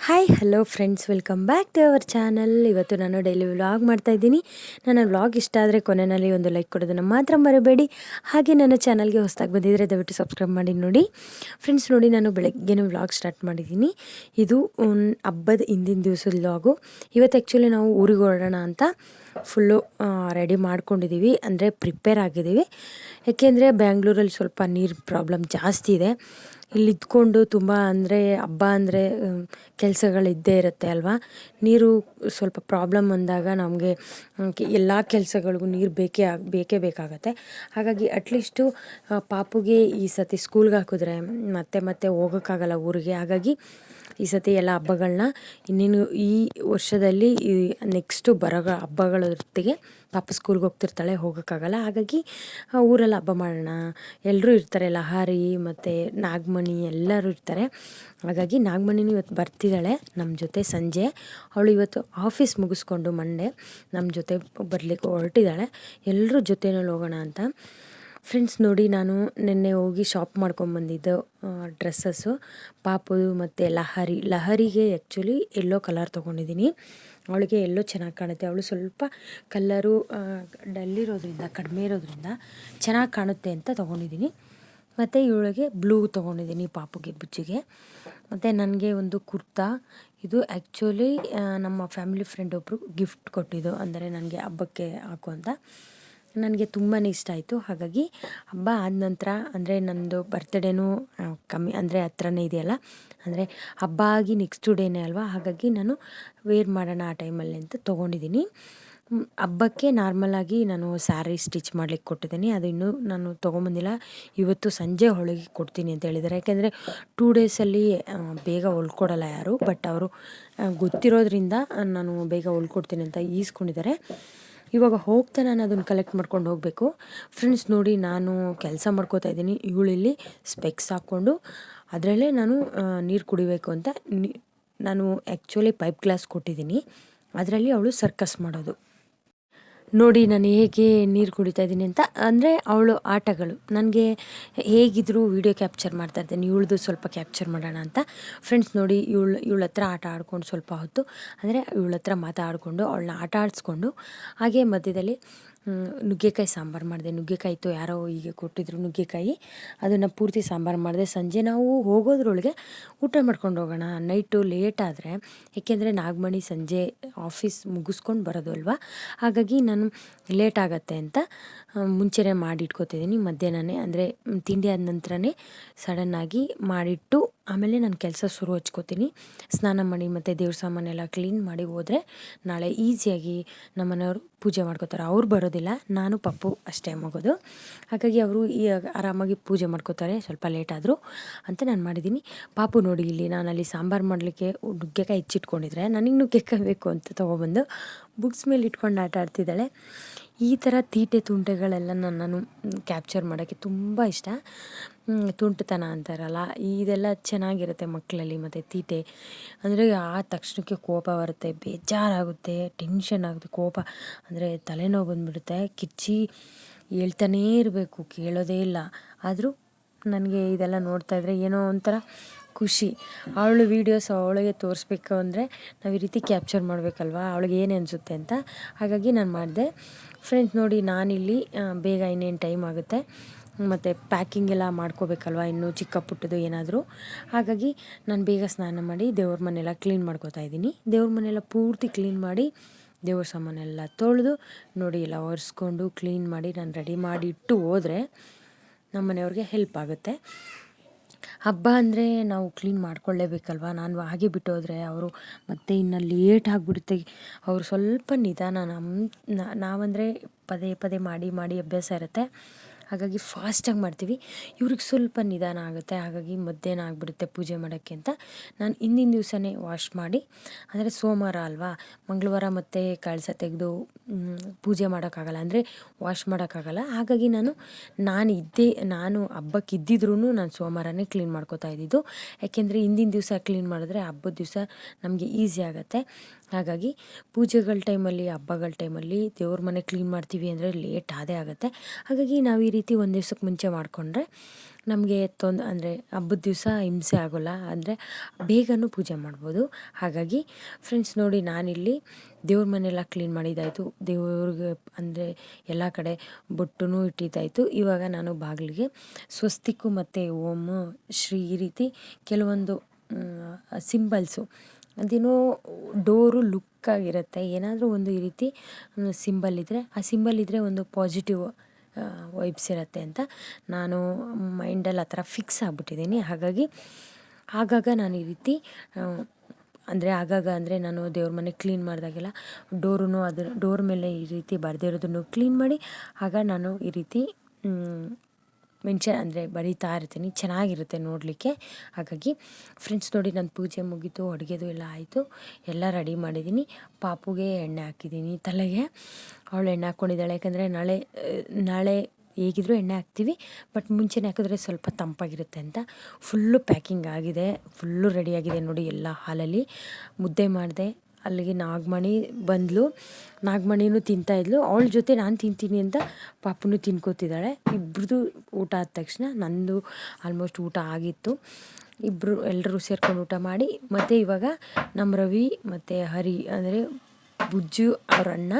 Hi hello friends welcome back to our channel ಇವತ್ತು ನಾನು daily vlog ಮಾಡ್ತಾ ಇದ್ದೀನಿ. ನನ್ನ ವ್ಲಾಗ್ ಇಷ್ಟ ಆದರೆ ಕೊನೆಯಲ್ಲಿ ಒಂದು ಲೈಕ್ ಕೊಡೋದನ್ನು ಮಾತ್ರ ಮರಬೇಡಿ. ಹಾಗೆ ನನ್ನ ಚಾನಲ್ಗೆ ಹೊಸದಾಗಿ ಬಂದಿದ್ದರೆ ದಯವಿಟ್ಟು ಸಬ್ಸ್ಕ್ರೈಬ್ ಮಾಡಿ ನೋಡಿ. ಫ್ರೆಂಡ್ಸ್ ನೋಡಿ ನಾನು ಬೆಳಗ್ಗೆನೂ ವ್ಲಾಗ್ ಸ್ಟಾರ್ಟ್ ಮಾಡಿದ್ದೀನಿ. ಇದು ಹಬ್ಬದ ಹಿಂದಿನ ದಿವಸದ ವ್ಲಾಗು ಇವತ್ತು ಆ್ಯಕ್ಚುಲಿ ನಾವು ಊರಿಗೆ ಹೊರಡೋಣ ಅಂತ ಫುಲ್ಲು ರೆಡಿ ಮಾಡ್ಕೊಂಡಿದ್ದೀವಿ ಅಂದರೆ ಪ್ರಿಪೇರ್ ಆಗಿದ್ದೀವಿ ಯಾಕೆಂದರೆ ಬ್ಯಾಂಗ್ಳೂರಲ್ಲಿ ಸ್ವಲ್ಪ ನೀರು ಪ್ರಾಬ್ಲಮ್ ಜಾಸ್ತಿ ಇದೆ. ಇಲ್ಲಿ ಇದ್ಕೊಂಡು ತುಂಬ ಅಂದರೆ ಹಬ್ಬ ಅಂದರೆ ಕೆಲಸಗಳಿದ್ದೇ ಇರುತ್ತೆ ಅಲ್ವಾ? ನೀರು ಸ್ವಲ್ಪ ಪ್ರಾಬ್ಲಮ್ ಬಂದಾಗ ನಮಗೆ ಎಲ್ಲ ಕೆಲಸಗಳಿಗೂ ನೀರು ಬೇಕೇ ಆಗ, ಬೇಕೇ ಬೇಕಾಗತ್ತೆ. ಹಾಗಾಗಿ ಅಟ್ಲೀಸ್ಟು ಪಾಪುಗೆ ಈ ಸತಿ ಸ್ಕೂಲ್ಗೆ ಹಾಕಿದ್ರೆ ಮತ್ತೆ ಮತ್ತೆ ಹೋಗೋಕ್ಕಾಗಲ್ಲ ಊರಿಗೆ. ಹಾಗಾಗಿ ಈ ಸತಿ ಎಲ್ಲ ಹಬ್ಬಗಳನ್ನ ಇನ್ನೇನು ಈ ವರ್ಷದಲ್ಲಿ ನೆಕ್ಸ್ಟು ಬರೋ ಹಬ್ಬಗಳ ಜೊತೆಗೆ ಪಾಪ ಸ್ಕೂಲ್ಗೆ ಹೋಗ್ತಿರ್ತಾಳೆ, ಹೋಗೋಕ್ಕಾಗಲ್ಲ. ಹಾಗಾಗಿ ಊರಲ್ಲಿ ಹಬ್ಬ ಮಾಡೋಣ. ಎಲ್ಲರೂ ಇರ್ತಾರೆ, ಲಹಾರಿ ಮತ್ತು ನಾಗಮಣಿ ಎಲ್ಲರೂ ಇರ್ತಾರೆ. ಹಾಗಾಗಿ ನಾಗಮಣಿನೂ ಇವತ್ತು ಬರ್ತಿದ್ದಾಳೆ ನಮ್ಮ ಜೊತೆ ಸಂಜೆ. ಅವಳು ಇವತ್ತು ಆಫೀಸ್ ಮುಗಿಸ್ಕೊಂಡು ಮಂಡೆ ನಮ್ಮ ಜೊತೆ ಬರಲಿಕ್ಕೆ ಹೊರಟಿದ್ದಾಳೆ. ಎಲ್ಲರೂ ಜೊತೆನಲ್ಲಿ ಹೋಗೋಣ ಅಂತ. ಫ್ರೆಂಡ್ಸ್ ನೋಡಿ ನಾನು ನಿನ್ನೆ ಹೋಗಿ ಶಾಪ್ ಮಾಡ್ಕೊಂಬಂದಿದ್ದು ಡ್ರೆಸ್ಸಸ್ಸು ಪಾಪು ಮತ್ತು ಲಹರಿ. ಲಹರಿಗೆ ಆ್ಯಕ್ಚುಲಿ ಎಲ್ಲೋ ಕಲರ್ ತೊಗೊಂಡಿದ್ದೀನಿ. ಅವಳಿಗೆ ಎಲ್ಲೋ ಚೆನ್ನಾಗಿ ಕಾಣುತ್ತೆ. ಅವಳು ಸ್ವಲ್ಪ ಕಲ್ಲರು ಡಲ್ಲಿರೋದ್ರಿಂದ, ಕಡಿಮೆ ಇರೋದ್ರಿಂದ ಚೆನ್ನಾಗಿ ಕಾಣುತ್ತೆ ಅಂತ ತೊಗೊಂಡಿದ್ದೀನಿ. ಮತ್ತು ಇವಳಿಗೆ ಬ್ಲೂ ತೊಗೊಂಡಿದ್ದೀನಿ ಪಾಪುಗೆ, ಬುಜ್ಜಿಗೆ. ಮತ್ತು ನನಗೆ ಒಂದು ಕುರ್ತಾ. ಇದು ಆ್ಯಕ್ಚುಲಿ ನಮ್ಮ ಫ್ಯಾಮಿಲಿ ಫ್ರೆಂಡ್ ಒಬ್ಬರು ಗಿಫ್ಟ್ ಕೊಟ್ಟಿದ್ದು. ಅಂದರೆ ನನಗೆ ಹಬ್ಬಕ್ಕೆ ಹಾಕುವಂತ. ನನಗೆ ತುಂಬಾ ಇಷ್ಟ ಆಯಿತು. ಹಾಗಾಗಿ ಹಬ್ಬ ಆದ ನಂತರ, ಅಂದರೆ ನನ್ನದು ಬರ್ತ್ಡೇನೂ ಕಮ್ಮಿ, ಅಂದರೆ ಹತ್ರನೇ ಇದೆಯಲ್ಲ, ಅಂದರೆ ಹಬ್ಬ ಆಗಿ ನೆಕ್ಸ್ಟ್ ಡೇನೇ ಅಲ್ವಾ? ಹಾಗಾಗಿ ನಾನು ವೇರ್ ಮಾಡೋಣ ಆ ಟೈಮಲ್ಲಿ ಅಂತ ತೊಗೊಂಡಿದ್ದೀನಿ. ಹಬ್ಬಕ್ಕೆ ನಾರ್ಮಲಾಗಿ ನಾನು ಸ್ಯಾರಿ ಸ್ಟಿಚ್ ಮಾಡ್ಲಿಕ್ಕೆ ಕೊಟ್ಟಿದ್ದೀನಿ. ಅದು ಇನ್ನೂ ನಾನು ತೊಗೊಂಬಂದಿಲ್ಲ. ಇವತ್ತು ಸಂಜೆ ಹೊಳಗೆ ಕೊಡ್ತೀನಿ ಅಂತ ಹೇಳಿದ್ದಾರೆ. ಯಾಕೆಂದರೆ ಟೂ ಡೇಸಲ್ಲಿ ಬೇಗ ಹೊಲ್ಕೊಡಲ್ಲ ಯಾರು ಬಟ್ ಅವರು ಗೊತ್ತಿರೋದ್ರಿಂದ ನಾನು ಬೇಗ ಹೊಲ್ಕೊಡ್ತೀನಿ ಅಂತ ಈಸ್ಕೊಂಡಿದ್ದಾರೆ. ಇವಾಗ ಹೋಗ್ತಾ ನಾನು ಅದನ್ನು ಕಲೆಕ್ಟ್ ಮಾಡ್ಕೊಂಡು ಹೋಗಬೇಕು. ಫ್ರೆಂಡ್ಸ್ ನೋಡಿ ನಾನು ಕೆಲಸ ಮಾಡ್ಕೋತಾ ಇದ್ದೀನಿ. ಇವಳಿಲ್ಲಿ ಸ್ಪೆಕ್ಸ್ ಹಾಕ್ಕೊಂಡು ಅದರಲ್ಲೇ ನಾನು ನೀರು ಕುಡಿಬೇಕು ಅಂತ ನಾನು ಆ್ಯಕ್ಚುಲಿ ಪೈಪ್ ಗ್ಲಾಸ್ ಕೊಟ್ಟಿದ್ದೀನಿ. ಅದರಲ್ಲಿ ಅವಳು ಸರ್ಕಸ್ ಮಾಡೋದು. ನೋಡಿ ನಾನು ಹೇಗೆ ನೀರು ಕುಡಿತಾ ಇದ್ದೀನಿ ಅಂತ. ಅಂದರೆ ಅವಳು ಆಟಗಳು. ನನಗೆ ಹೇಗಿದ್ದರೂ ವೀಡಿಯೋ ಕ್ಯಾಪ್ಚರ್ ಮಾಡ್ತಾ ಇದ್ದೇನೆ ಇವಳದು ಸ್ವಲ್ಪ ಕ್ಯಾಪ್ಚರ್ ಮಾಡೋಣ ಅಂತ. ಫ್ರೆಂಡ್ಸ್ ನೋಡಿ ಇವಳು, ಇವಳ ಹತ್ರ ಆಟ ಆಡ್ಕೊಂಡು ಸ್ವಲ್ಪ ಹೊತ್ತು. ಅಂದರೆ ಇವಳ ಹತ್ರ ಮಾತಾಡಿಕೊಂಡು, ಅವಳನ್ನ ಆಟ ಆಡಿಸ್ಕೊಂಡು. ಹಾಗೆ ಮಧ್ಯದಲ್ಲಿ ನುಗ್ಗೆಕಾಯಿ ಸಾಂಬಾರು ಮಾಡಿದೆ. ನುಗ್ಗೆಕಾಯಿ ಇತ್ತು ಯಾರೋ ಹೀಗೆ ಕೊಟ್ಟಿದ್ರು ನುಗ್ಗೆಕಾಯಿ. ಅದನ್ನು ಪೂರ್ತಿ ಸಾಂಬಾರು ಮಾಡಿದೆ. ಸಂಜೆ ನಾವು ಹೋಗೋದ್ರೊಳಗೆ ಊಟ ಮಾಡ್ಕೊಂಡು ಹೋಗೋಣ. ನೈಟು ಲೇಟ್ ಆದರೆ, ಏಕೆಂದರೆ ನಾಗಮಣಿ ಸಂಜೆ ಆಫೀಸ್ ಮುಗಿಸ್ಕೊಂಡು ಬರೋದು ಅಲ್ವಾ? ಹಾಗಾಗಿ ನಾನು ಲೇಟ್ ಆಗತ್ತೆ ಅಂತ ಮುಂಚೆನೇ ಮಾಡಿ ಇಟ್ಕೋತಿದ್ದೀನಿ ಮಧ್ಯಾಹ್ನನೇ. ಅಂದರೆ ತಿಂಡಿ ಆದ ನಂತರನೇ ಸಡನ್ನಾಗಿ ಮಾಡಿಟ್ಟು ಆಮೇಲೆ ನಾನು ಕೆಲಸ ಶುರು ಹಚ್ಕೋತೀನಿ. ಸ್ನಾನ ಮಾಡಿ ಮತ್ತು ದೇವ್ರ ಸಾಮಾನೆಲ್ಲ ಕ್ಲೀನ್ ಮಾಡಿ ಹೋದರೆ ನಾಳೆ ಈಸಿಯಾಗಿ ನಮ್ಮ ಮನೆಯವರು ಪೂಜೆ ಮಾಡ್ಕೋತಾರೆ. ಅವ್ರು ಬರೋದಿಲ್ಲ, ನಾನು ಪಪ್ಪು ಅಷ್ಟೇ ಮಗೋದು. ಹಾಗಾಗಿ ಅವರು ಈ ಆರಾಮಾಗಿ ಪೂಜೆ ಮಾಡ್ಕೋತಾರೆ, ಸ್ವಲ್ಪ ಲೇಟ್ ಆದರೂ ಅಂತ ನಾನು ಮಾಡಿದ್ದೀನಿ. ಪಾಪು ನೋಡಿ ಇಲ್ಲಿ ನಾನು ಅಲ್ಲಿ ಸಾಂಬಾರು ಮಾಡಲಿಕ್ಕೆ ನುಗ್ಗೆಕಾಯಿ ಹೆಚ್ಚಿಟ್ಕೊಂಡಿದ್ರೆ ನನಗೆ ನುಗ್ಗೆಕಾಯಿ ಬೇಕು ಅಂತ ತೊಗೊಬಂದು ಬುಕ್ಸ್ ಮೇಲೆ ಇಟ್ಕೊಂಡು ಆಟ ಆಡ್ತಿದ್ದಾಳೆ. ಈ ಥರ ತೀಟೆ ತುಂಟೆಗಳೆಲ್ಲ ನಾನು ಕ್ಯಾಪ್ಚರ್ ಮಾಡೋಕ್ಕೆ ತುಂಬ ಇಷ್ಟ. ತುಂಟತನ ಅಂತಾರಲ್ಲ, ಇದೆಲ್ಲ ಚೆನ್ನಾಗಿರುತ್ತೆ ಮಕ್ಕಳಲ್ಲಿ ಮತ್ತು ತೀಟೆ. ಅಂದರೆ ಆ ತಕ್ಷಣಕ್ಕೆ ಕೋಪ ಬರುತ್ತೆ, ಬೇಜಾರಾಗುತ್ತೆ ಟೆನ್ಷನ್ ಆಗುತ್ತೆ, ಕೋಪ. ಅಂದರೆ ತಲೆನೋವು ಬಂದುಬಿಡುತ್ತೆ, ಕಿಚ್ಚಿ ಹೇಳ್ತಾನೇ ಇರಬೇಕು, ಕೇಳೋದೇ ಇಲ್ಲ. ಆದರೂ ನನಗೆ ಇದೆಲ್ಲ ನೋಡ್ತಾ ಇದ್ದರೆ ಏನೋ ಒಂಥರ ಖುಷಿ. ಅವಳು ವೀಡಿಯೋಸ್ ಅವಳಿಗೆ ತೋರಿಸ್ಬೇಕು ಅಂದರೆ ನಾವು ಈ ರೀತಿ ಕ್ಯಾಪ್ಚರ್ ಮಾಡಬೇಕಲ್ವಾ? ಅವಳಿಗೆ ಏನು ಅನಿಸುತ್ತೆ ಅಂತ? ಹಾಗಾಗಿ ನಾನು ಮಾಡಿದೆ. ಫ್ರೆಂಡ್ಸ್ ನೋಡಿ, ನಾನಿಲ್ಲಿ ಬೇಗ ಇನ್ನೇನು ಟೈಮ್ ಆಗುತ್ತೆ. ಮತ್ತು ಪ್ಯಾಕಿಂಗ್ ಎಲ್ಲ ಮಾಡ್ಕೋಬೇಕಲ್ವ? ಇನ್ನೂ ಚಿಕ್ಕ ಪುಟ್ಟದು ಏನಾದರೂ. ಹಾಗಾಗಿ ನಾನು ಬೇಗ ಸ್ನಾನ ಮಾಡಿ ದೇವ್ರ ಮನೆಯೆಲ್ಲ ಕ್ಲೀನ್ ಮಾಡ್ಕೋತಾ ಇದ್ದೀನಿ. ದೇವ್ರ ಮನೆಯೆಲ್ಲ ಪೂರ್ತಿ ಕ್ಲೀನ್ ಮಾಡಿ ದೇವ್ರ ಸಾಮಾನೆಲ್ಲ ತೊಳೆದು ನೋಡಿ ಎಲ್ಲ ಒರೆಸ್ಕೊಂಡು ಕ್ಲೀನ್ ಮಾಡಿ ನಾನು ರೆಡಿ ಮಾಡಿ ಇಟ್ಟು ಹೋದರೆ ನಮ್ಮ ಮನೆಯವ್ರಿಗೆ ಹೆಲ್ಪ್ ಆಗುತ್ತೆ. ಹಬ್ಬ ಅಂದರೆ ನಾವು ಕ್ಲೀನ್ ಮಾಡ್ಕೊಳ್ಳೇಬೇಕಲ್ವ? ನಾನು ಹಾಗೆ ಬಿಟ್ಟೋದ್ರೆ ಅವರು ಮತ್ತೆ ಇನ್ನು ಲೇಟ್ ಆಗಿಬಿಡುತ್ತೆ. ಅವರು ಸ್ವಲ್ಪ ನಿಧಾನ ನಮ್ಮ ನಾವಂದರೆ ಪದೇ ಪದೇ ಮಾಡಿ ಮಾಡಿ ಅಭ್ಯಾಸ ಇರುತ್ತೆ. ಹಾಗಾಗಿ ಫಾಸ್ಟಾಗಿ ಮಾಡ್ತೀವಿ. ಇವ್ರಿಗೆ ಸ್ವಲ್ಪ ನಿಧಾನ ಆಗುತ್ತೆ. ಹಾಗಾಗಿ ಮಧ್ಯಾಹ್ನ ಆಗಿಬಿಡುತ್ತೆ ಪೂಜೆ ಮಾಡೋಕ್ಕೆ ಅಂತ. ನಾನು ಹಿಂದಿನ ದಿವಸನೇ ವಾಶ್ ಮಾಡಿ ಅಂದರೆ ಸೋಮವಾರ ಅಲ್ವಾ? ಮಂಗಳವಾರ ಮತ್ತು ಕಳಸ ತೆಗೆದು ಪೂಜೆ ಮಾಡೋಕ್ಕಾಗಲ್ಲ. ಅಂದರೆ ವಾಶ್ ಮಾಡೋಕ್ಕಾಗಲ್ಲ. ಹಾಗಾಗಿ ನಾನು ನಾನು ಇದ್ದೇ, ನಾನು ಹಬ್ಬಕ್ಕೆ ಇದ್ದಿದ್ರೂ ನಾನು ಸೋಮವಾರನೇ ಕ್ಲೀನ್ ಮಾಡ್ಕೋತಾ ಇದ್ದಿದ್ದು. ಯಾಕೆಂದರೆ ಹಿಂದಿನ ದಿವಸ ಕ್ಲೀನ್ ಮಾಡಿದ್ರೆ ಹಬ್ಬದ ದಿವಸ ನಮಗೆ ಈಸಿ ಆಗುತ್ತೆ. ಹಾಗಾಗಿ ಪೂಜೆಗಳ ಟೈಮಲ್ಲಿ, ಹಬ್ಬಗಳ ಟೈಮಲ್ಲಿ ದೇವ್ರ ಮನೆ ಕ್ಲೀನ್ ಮಾಡ್ತೀವಿ ಅಂದರೆ ಲೇಟ್ ಅದೇ ಆಗುತ್ತೆ. ಹಾಗಾಗಿ ನಾವು ಈ ರೀತಿ ಒಂದು ದಿವ್ಸಕ್ಕೆ ಮುಂಚೆ ಮಾಡಿಕೊಂಡ್ರೆ ನಮಗೆ ತೊಂದ, ಅಂದರೆ ಹಬ್ಬದ ದಿವಸ ಹಿಂಸೆ ಆಗೋಲ್ಲ. ಅಂದರೆ ಬೇಗನೂ ಪೂಜೆ ಮಾಡ್ಬೋದು. ಹಾಗಾಗಿ ಫ್ರೆಂಡ್ಸ್ ನೋಡಿ ನಾನಿಲ್ಲಿ ದೇವ್ರ ಮನೆಯೆಲ್ಲ ಕ್ಲೀನ್ ಮಾಡಿದ್ದಾಯಿತು ದೇವ್ರಿಗೆ ಅಂದರೆ ಎಲ್ಲ ಕಡೆ ಬೊಟ್ಟೂ ಇಟ್ಟಿದ್ದಾಯಿತು ಇವಾಗ ನಾನು ಬಾಗಿಲಿಗೆ ಸ್ವಸ್ತಿಕ್ಕು ಮತ್ತು ಓಮು, ಶ್ರೀ ಈ ರೀತಿ ಕೆಲವೊಂದು ಸಿಂಬಲ್ಸು ಅದೇನೋ ಡೋರು ಲುಕ್ಕಾಗಿರುತ್ತೆ ಏನಾದರೂ ಒಂದು ಈ ರೀತಿ ಸಿಂಬಲ್ ಇದ್ದರೆ ಆ ಸಿಂಬಲ್ ಇದ್ದರೆ ಒಂದು ಪಾಸಿಟಿವ್ ವೈಬ್ಸ್ ಇರುತ್ತೆ ಅಂತ ನಾನು ಮೈಂಡಲ್ಲಿ ಆ ಥರ ಫಿಕ್ಸ್ ಆಗಿಬಿಟ್ಟಿದ್ದೀನಿ. ಹಾಗಾಗಿ ಆಗಾಗ ನಾನು ಈ ರೀತಿ ಅಂದರೆ ಆಗಾಗ ಅಂದರೆ ನಾನು ದೇವ್ರ ಮನೆ ಕ್ಲೀನ್ ಮಾಡಿದಾಗೆಲ್ಲ ಡೋರೂ ಅದರ, ಡೋರ್ ಮೇಲೆ ಈ ರೀತಿ ಬರೆದಿರೋದನ್ನು ಕ್ಲೀನ್ ಮಾಡಿ, ಆಗ ನಾನು ಈ ರೀತಿ ಮೆನ್ಷನ್ ಅಂದರೆ ಬರೀತಾ ಇರ್ತೀನಿ, ಚೆನ್ನಾಗಿರುತ್ತೆ ನೋಡಲಿಕ್ಕೆ. ಹಾಗಾಗಿ ಫ್ರೆಂಡ್ಸ್ ನೋಡಿ ನನ್ನ ಪೂಜೆ ಮುಗೀತು, ಅಡುಗೆದು ಎಲ್ಲ ಆಯಿತು, ಎಲ್ಲ ರೆಡಿ ಮಾಡಿದ್ದೀನಿ. ಪಾಪುಗೆ ಎಣ್ಣೆ ಹಾಕಿದ್ದೀನಿ ತಲೆಗೆ. ಅವಳು ಎಣ್ಣೆ ಹಾಕ್ಕೊಂಡಿದ್ದಾಳೆ ಯಾಕಂದರೆ ನಾಳೆ ನಾಳೆ ಹೇಗಿದ್ರೂ ಎಣ್ಣೆ ಹಾಕ್ತೀವಿ ಬಟ್ ಮುಂಚೆನೇ ಹಾಕಿದ್ರೆ ಸ್ವಲ್ಪ ತಂಪಾಗಿರುತ್ತೆ ಅಂತ. ಫುಲ್ಲು ಪ್ಯಾಕಿಂಗ್ ಆಗಿದೆ ಫುಲ್ಲು ರೆಡಿಯಾಗಿದೆ ನೋಡಿ ಎಲ್ಲ ಹಾಲಲ್ಲಿ. ಮುದ್ದೆ ಮಾಡಿದೆ ಅಲ್ಲಿಗೆ ನಾಗಮಣಿ ಬಂದಳು ನಾಗಮಣಿನೂ ತಿಂತಾಯಿದ್ಲು ಅವಳ ಜೊತೆ ನಾನು ತಿಂತೀನಿ ಅಂತ ಪಾಪನು ತಿನ್ಕೋತಿದ್ದಾಳೆ. ಇಬ್ಬರದು ಊಟ ಆದ ತಕ್ಷಣ ನಂದು ಆಲ್ಮೋಸ್ಟ್ ಊಟ ಆಗಿತ್ತು. ಇಬ್ಬರು ಎಲ್ಲರೂ ಸೇರ್ಕೊಂಡು ಊಟ ಮಾಡಿ, ಮತ್ತು ಇವಾಗ ನಮ್ಮ ರವಿ ಮತ್ತು ಹರಿ ಅಂದರೆ ಬುಜ್ಜು ಅವ್ರ ಅಣ್ಣ,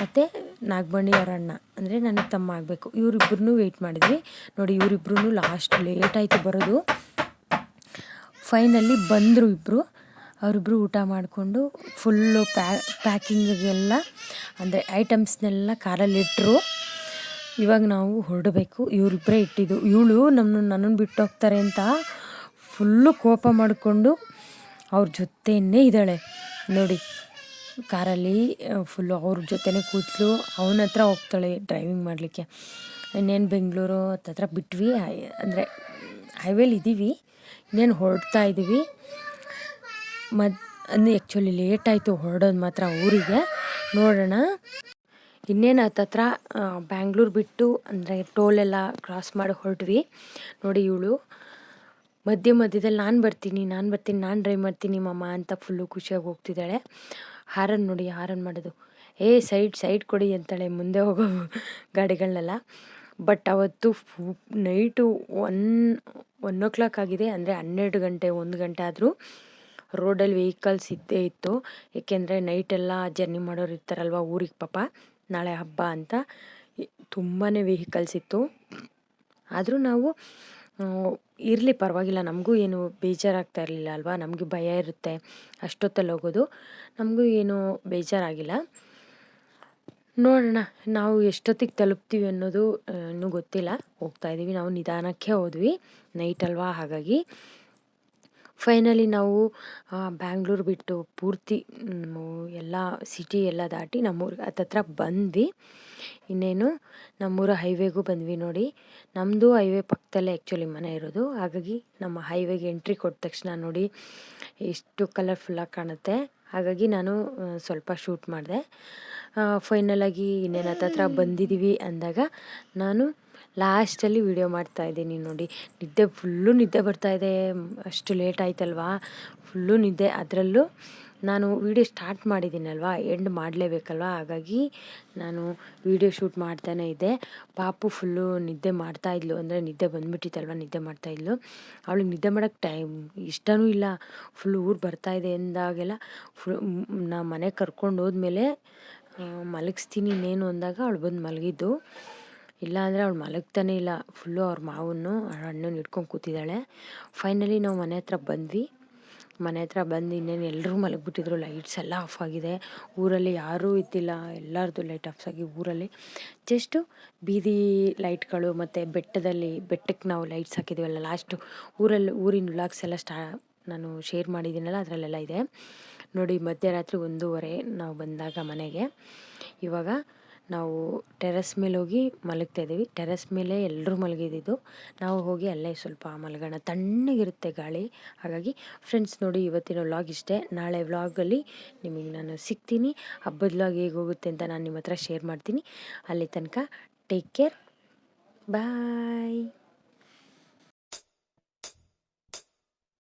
ಮತ್ತು ನಾಗಮಣಿ ಅವ್ರ ಅಣ್ಣ ಅಂದರೆ ನನಗೆ ತಮ್ಮ ಆಗಬೇಕು. ಇವರಿಬ್ಬರನ್ನೂ ವೆಯ್ಟ್ ಮಾಡಿದ್ವಿ. ನೋಡಿ ಇವರಿಬ್ರು ಲಾಸ್ಟ್ ಲೇಟ್ ಆಯಿತು ಬರೋದು. ಫೈನಲ್ಲಿ ಬಂದರು ಇಬ್ಬರು ಅವರಿಬ್ಬರು ಊಟ ಮಾಡಿಕೊಂಡು ಫುಲ್ಲು ಪ್ಯಾ, ಪ್ಯಾಕಿಂಗಿಗೆಲ್ಲ, ಅಂದರೆ ಐಟಮ್ಸ್ನೆಲ್ಲ ಕಾರಲ್ಲಿ ಇಟ್ಟರು ಇವಾಗ ನಾವು ಹೊರಡಬೇಕು. ಇವರಿಬ್ಬರೇ ಇಟ್ಟಿದ್ದು. ಇವಳು ನಮ್ಮನ್ನು ನನ್ನನ್ನು ಬಿಟ್ಟು ಹೋಗ್ತಾರೆ ಅಂತ ಫುಲ್ಲು ಕೋಪ ಮಾಡಿಕೊಂಡು ಅವ್ರ ಜೊತೆಯೇ ಇದ್ದಾಳೆ. ನೋಡಿ, ಕಾರಲ್ಲಿ ಫುಲ್ಲು ಅವ್ರ ಜೊತೆನೇ ಕೂತಲು. ಅವನ ಹತ್ರ ಹೋಗ್ತಾಳೆ ಡ್ರೈವಿಂಗ್ ಮಾಡಲಿಕ್ಕೆ. ಇನ್ನೇನು ಬೆಂಗಳೂರು ಹತ್ತತ್ರ ಬಿಟ್ವಿ. ಅಂದರೆ ಹೈವೇಲಿ ಇದ್ದೀವಿ ಇನ್ನೇನು ಹೊರಡ್ತಾ ಇದ್ದೀವಿ ಮತ್ತು ಅಂದರೆ ಆ್ಯಕ್ಚುಲಿ ಲೇಟ್ ಆಯಿತು ಹೊರಡೋದು ಮಾತ್ರ ಊರಿಗೆ. ನೋಡೋಣ. ಇನ್ನೇನು ಹತ್ತತ್ರ ಬ್ಯಾಂಗ್ಳೂರು ಬಿಟ್ಟು ಅಂದರೆ ಟೋಲೆಲ್ಲ ಕ್ರಾಸ್ ಮಾಡಿ ಹೊರಟ್ವಿ. ನೋಡಿ ಇವಳು. ಮಧ್ಯ ಮಧ್ಯದಲ್ಲಿ ನಾನು ಬರ್ತೀನಿ ನಾನು ಬರ್ತೀನಿ, ನಾನು ಡ್ರೈವ್ ಮಾಡ್ತೀನಿ ಮಮ್ಮ ಅಂತ ಫುಲ್ಲು ಖುಷಿಯಾಗಿ ಹೋಗ್ತಿದ್ದಾಳೆ. ಹಾರನ್ ನೋಡಿ, ಹಾರನ್ ಮಾಡೋದು. ಏ ಸೈಡ್ ಸೈಡ್ ಕೊಡಿ ಅಂತಾಳೆ, ಮುಂದೆ ಹೋಗೋ ಗಾಡಿಗಳನ್ನೆಲ್ಲ ಬಟ್ ಅವತ್ತು ಫು night one one o'clock ಆಗಿದೆ, ಅಂದರೆ ಹನ್ನೆರಡು ಗಂಟೆ, ಒಂದು ಗಂಟೆ ಆದರೂ ರೋಡಲ್ಲಿ ವೆಹಿಕಲ್ಸ್ ಇದ್ದೇ ಇತ್ತು. ಏಕೆಂದರೆ ನೈಟೆಲ್ಲ ಜರ್ನಿ ಮಾಡೋರು ಇರ್ತಾರಲ್ವ ಊರಿಗೆ ಪಾಪ. ನಾಳೆ ಹಬ್ಬ ಅಂತ. ತುಂಬಾ ವೆಹಿಕಲ್ಸ್ ಇತ್ತು. ಆದರೂ ನಾವು ಇರಲಿ ಪರವಾಗಿಲ್ಲ. ನಮಗೂ ಏನು ಬೇಜಾರಾಗ್ತಾ ಇರಲಿಲ್ಲ ಅಲ್ವಾ? ನಮಗೆ ಭಯ ಇರುತ್ತೆ ಅಷ್ಟೊತ್ತಲ್ಲಿ ಹೋಗೋದು. ನಮಗೂ ಏನು ಬೇಜಾರಾಗಿಲ್ಲ. ನೋಡೋಣ, ನಾವು ಎಷ್ಟೊತ್ತಿಗೆ ತಲುಪ್ತೀವಿ ಅನ್ನೋದು ಇನ್ನೂ ಗೊತ್ತಿಲ್ಲ. ಹೋಗ್ತಾ ಇದ್ದೀವಿ ನಾವು ನಿಧಾನಕ್ಕೆ ಹೋದ್ವಿ. ನೈಟ್ ಅಲ್ವಾ? ಹಾಗಾಗಿ. ಫೈನಲಿ ನಾವು ಬ್ಯಾಂಗ್ಳೂರು ಬಿಟ್ಟು ಪೂರ್ತಿ ಎಲ್ಲ ಸಿಟಿ ಎಲ್ಲ ದಾಟಿ ನಮ್ಮೂರಿಗೆ ಹತ್ತತ್ರ ಬಂದ್ವಿ. ಇನ್ನೇನು, ನಮ್ಮೂರ ಹೈವೇಗೂ ಬಂದ್ವಿ ನೋಡಿ. ನಮ್ಮದು ಹೈವೇ ಪಕ್ಕದಲ್ಲೇ ಆ್ಯಕ್ಚುಲಿ ಮನೆ ಇರೋದು. ಹಾಗಾಗಿ ನಮ್ಮ ಹೈವೇಗೆ ಎಂಟ್ರಿ ಕೊಟ್ಟ ತಕ್ಷಣ ನೋಡಿ, ಎಷ್ಟು ಕಲರ್ಫುಲ್ಲಾಗಿ ಕಾಣುತ್ತೆ. ಹಾಗಾಗಿ ನಾನು ಸ್ವಲ್ಪ ಶೂಟ್ ಮಾಡಿದೆ. ಫೈನಲಾಗಿ ಇನ್ನೇನು ಹತ್ತತ್ರ ಬಂದಿದ್ದೀವಿ ಅಂದಾಗ, ನಾನು ಲಾಸ್ಟಲ್ಲಿ ವೀಡಿಯೋ ಇದ್ದೀನಿ ನೋಡಿ. ನಿದ್ದೆ ಫುಲ್ಲು ನಿದ್ದೆ ಬರ್ತಾಯಿದೆ ಅಷ್ಟು ಲೇಟ್ ಆಯ್ತಲ್ವಾ? ಫುಲ್ಲು ನಿದ್ದೆ. ಅದರಲ್ಲೂ ನಾನು ವೀಡಿಯೋ ಸ್ಟಾರ್ಟ್ ಮಾಡಿದ್ದೀನಲ್ವಾ? ಎಂಡ್ ಮಾಡಲೇಬೇಕಲ್ವಾ? ಹಾಗಾಗಿ ನಾನು ವೀಡಿಯೋ ಶೂಟ್ ಮಾಡ್ತಾನೆ ಇದ್ದೆ. ಪಾಪು ಫುಲ್ಲು ನಿದ್ದೆ ಮಾಡ್ತಾಯಿದ್ಲು ಅಂದರೆ ನಿದ್ದೆ ಬಂದುಬಿಟ್ಟಿತ್ತಲ್ವ? ನಿದ್ದೆ ಮಾಡ್ತಾಯಿದ್ಲು ಅವಳಿಗೆ ನಿದ್ದೆ ಮಾಡೋಕ್ಕೆ ಟೈಮ್ ಇಷ್ಟವೂ ಇಲ್ಲ. ಫುಲ್ ಊರು ಬರ್ತಾಯಿದೆ ಎಂದಾಗೆಲ್ಲ ಫುಲ್ ನಾ ಮನೆಗೆ ಕರ್ಕೊಂಡು ಹೋದ್ಮೇಲೆ ಮಲಗಿಸ್ತೀನಿ ಇನ್ನೇನು ಅಂದಾಗ ಅವಳು ಬಂದು ಮಲಗಿದ್ದು. ಇಲ್ಲ ಅಂದರೆ ಅವಳು ಮಲಗ್ತಾನೆ ಇಲ್ಲ ಫುಲ್ಲು ಅವ್ರ ಮಾವನ್ನು ಅಣ್ಣನ ಹಿಡ್ಕೊಂಡು ಕೂತಿದ್ದಾಳೆ. ಫೈನಲಿ ನಾವು ಮನೆ ಹತ್ರ ಬಂದ್ವಿ. ಮನೆ ಹತ್ರ ಬಂದು ಇನ್ನೇನು ಎಲ್ಲರೂ ಮಲಗಿಬಿಟ್ಟಿದ್ರು ಲೈಟ್ಸ್ ಎಲ್ಲ ಆಫ್ ಆಗಿದೆ. ಊರಲ್ಲಿ ಯಾರೂ ಇದ್ದಿಲ್ಲ, ಎಲ್ಲರದು ಲೈಟ್ ಆಫ್ ಆಗಿ ಊರಲ್ಲಿ. ಜಸ್ಟು ಬೀದಿ ಲೈಟ್ಗಳು ಮತ್ತು ಬೆಟ್ಟದಲ್ಲಿ ಬೆಟ್ಟಕ್ಕೆ ನಾವು ಲೈಟ್ಸ್ ಹಾಕಿದ್ದೀವಲ್ಲ ಲಾಸ್ಟು ಊರಲ್ಲಿ, ಊರಿನ ವ್ಲಾಗ್ಸ್ ಎಲ್ಲ ಸ್ಟಾ ನಾನು ಶೇರ್ ಮಾಡಿದ್ದೀನಲ್ಲ, ಅದರಲ್ಲೆಲ್ಲ ಇದೆ. ನೋಡಿ, ಮಧ್ಯರಾತ್ರಿ ಒಂದೂವರೆ, ನಾವು ಬಂದಾಗ ಮನೆಗೆ. ಇವಾಗ ನಾವು ಟೆರೆಸ್ ಮೇಲೆ ಹೋಗಿ ಮಲಗ್ತಾ ಇದ್ದೀವಿ. ಟೆರೆಸ್ ಮೇಲೆ ಎಲ್ಲರೂ ಮಲಗಿದ್ದು ನಾವು ಹೋಗಿ ಅಲ್ಲೇ ಸ್ವಲ್ಪ ಮಲಗೋಣ. ತಣ್ಣಗಿರುತ್ತೆ ಗಾಳಿ. ಹಾಗಾಗಿ ಫ್ರೆಂಡ್ಸ್ ನೋಡಿ ಇವತ್ತಿನ ವ್ಲಾಗ್ ಇಷ್ಟೇ. ನಾಳೆ ವ್ಲಾಗಲ್ಲಿ ನಿಮಗೆ ನಾನು ಸಿಗ್ತೀನಿ. ಹಬ್ಬದ ವ್ಲಾಗ್ ಹೇಗೆ ಹೋಗುತ್ತೆ ಅಂತ ನಾನು ನಿಮ್ಮ ಹತ್ರ ಶೇರ್ ಮಾಡ್ತೀನಿ. ಅಲ್ಲಿ ತನಕ ಟೇಕ್ ಕೇರ್ ಬಾಯ್